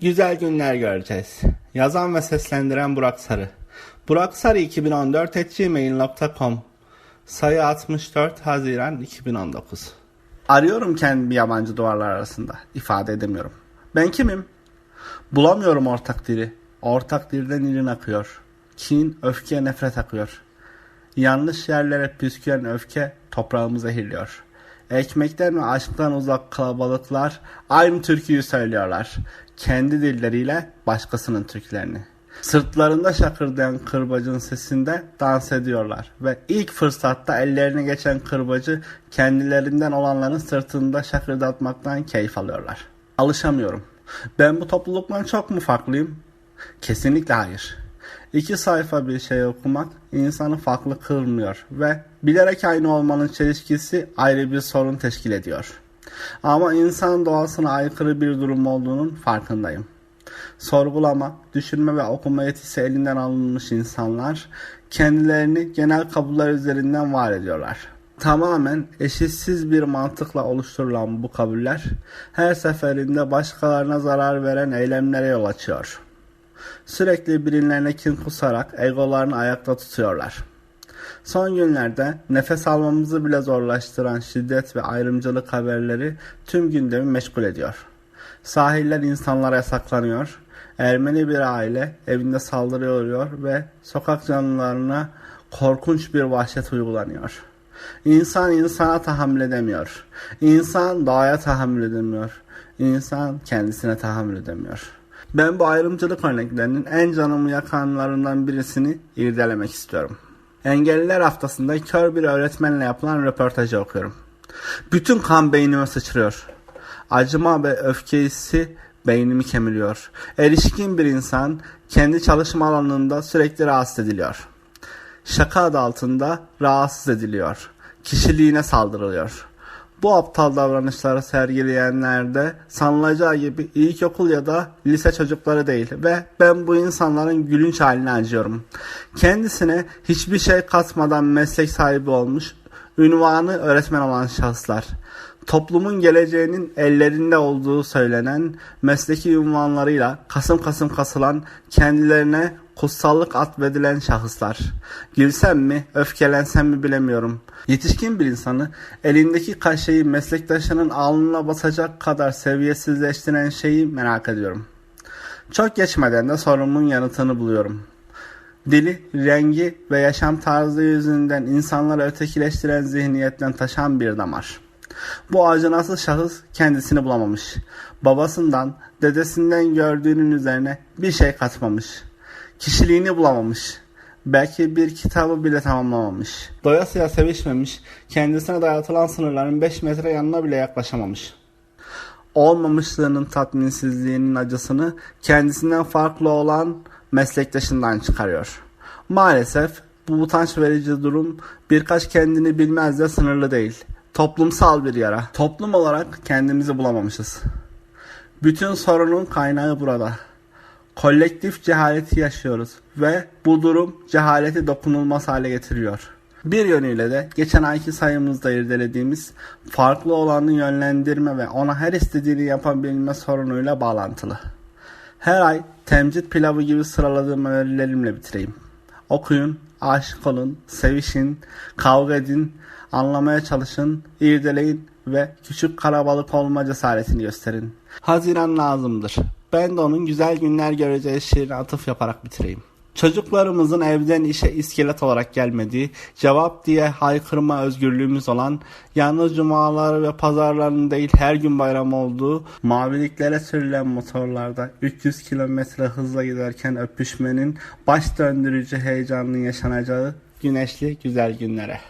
Güzel günler göreceğiz. Yazan ve seslendiren Burak Sarı. Burak Sarı 2014 gmail.com Sayı 64 Haziran 2019 Arıyorum kendimi yabancı duvarlar arasında. İfade edemiyorum. Ben kimim? Bulamıyorum ortak dili. Ortak dilden ilin akıyor. Kin, öfke, nefret akıyor. Yanlış yerlere püsküren öfke toprağımı zehirliyor. Ekmekten ve aşktan uzak kalabalıklar aynı türküyü söylüyorlar. Kendi dilleriyle başkasının türkülerini. Sırtlarında şakırdayan kırbacın sesinde dans ediyorlar ve ilk fırsatta ellerine geçen kırbacı kendilerinden olanların sırtında şakırdatmaktan keyif alıyorlar. Alışamıyorum. Ben bu topluluktan çok mu farklıyım? Kesinlikle hayır. İki sayfa bir şey okumak insanı farklı kılmıyor ve bilerek aynı olmanın çelişkisi ayrı bir sorun teşkil ediyor. Ama insan doğasına aykırı bir durum olduğunun farkındayım. Sorgulama, düşünme ve okuma yetisi elinden alınmış insanlar kendilerini genel kabuller üzerinden var ediyorlar. Tamamen eşitsiz bir mantıkla oluşturulan bu kabuller her seferinde başkalarına zarar veren eylemlere yol açıyor. Sürekli birilerine kin kusarak egolarını ayakta tutuyorlar. Son günlerde nefes almamızı bile zorlaştıran şiddet ve ayrımcılık haberleri tüm gündemi meşgul ediyor. Sahiller insanlara yasaklanıyor, Ermeni bir aile evinde saldırı oluyor ve sokak canlılarına korkunç bir vahşet uygulanıyor. İnsan insana tahammül edemiyor. İnsan doğaya tahammül edemiyor. İnsan kendisine tahammül edemiyor. Ben bu ayrımcılık örneklerinin en canımı yakanlarından birisini irdelemek istiyorum. Engelliler haftasında kör bir öğretmenle yapılan röportajı okuyorum. Bütün kan beynime sıçrıyor. Acıma ve öfkesi beynimi kemiriyor. Erişkin bir insan kendi çalışma alanında sürekli rahatsız ediliyor. Şaka adı altında rahatsız ediliyor. Kişiliğine saldırılıyor. Bu aptal davranışları sergileyenler de sanılacağı gibi ilkokul ya da lise çocukları değil ve ben bu insanların gülünç haline acıyorum. Kendisine hiçbir şey katmadan meslek sahibi olmuş, ünvanı öğretmen olan şahıslar. Toplumun geleceğinin ellerinde olduğu söylenen mesleki ünvanlarıyla kasım kasım kasılan kendilerine kutsallık atfedilen şahıslar. Gülsem mi, öfkelensem mi bilemiyorum. Yetişkin bir insanı elindeki kaşeyi meslektaşının alnına basacak kadar seviyesizleştiren şeyi merak ediyorum. Çok geçmeden de sorumun yanıtını buluyorum. Dili, rengi ve yaşam tarzı yüzünden insanları ötekileştiren zihniyetten taşan bir damar. Bu acınasız şahıs kendisini bulamamış. Babasından, dedesinden gördüğünün üzerine bir şey katmamış. Kişiliğini bulamamış. Belki bir kitabı bile tamamlamamış. Doyasıya sevişmemiş, kendisine dayatılan sınırların 5 metre yanına bile yaklaşamamış. Olmamışlığının tatminsizliğinin acısını kendisinden farklı olan meslektaşından çıkarıyor. Maalesef bu utanç verici durum birkaç kendini bilmezle sınırlı değil. Toplumsal bir yara. Toplum olarak kendimizi bulamamışız. Bütün sorunun kaynağı burada. Kolektif cehaleti yaşıyoruz ve bu durum cehaleti dokunulmaz hale getiriyor. Bir yönüyle de geçen ayki sayımızda irdelediğimiz farklı olanı yönlendirme ve ona her istediğini yapabilme sorunuyla bağlantılı. Her ay temcit pilavı gibi sıraladığım önerilerimle bitireyim. Okuyun, aşık olun, sevişin, kavga edin, anlamaya çalışın, irdeleyin ve küçük karabalık olma cesaretini gösterin. Haziran lazımdır. Ben de onun güzel günler göreceği şiirine atıf yaparak bitireyim. Çocuklarımızın evden işe iskelet olarak gelmediği, cevap diye haykırma özgürlüğümüz olan, yalnız cumalar ve pazarların değil her gün bayram olduğu, maviliklere sürülen motorlarda 300 kilometre hızla giderken öpüşmenin baş döndürücü heyecanının yaşanacağı güneşli güzel günlere.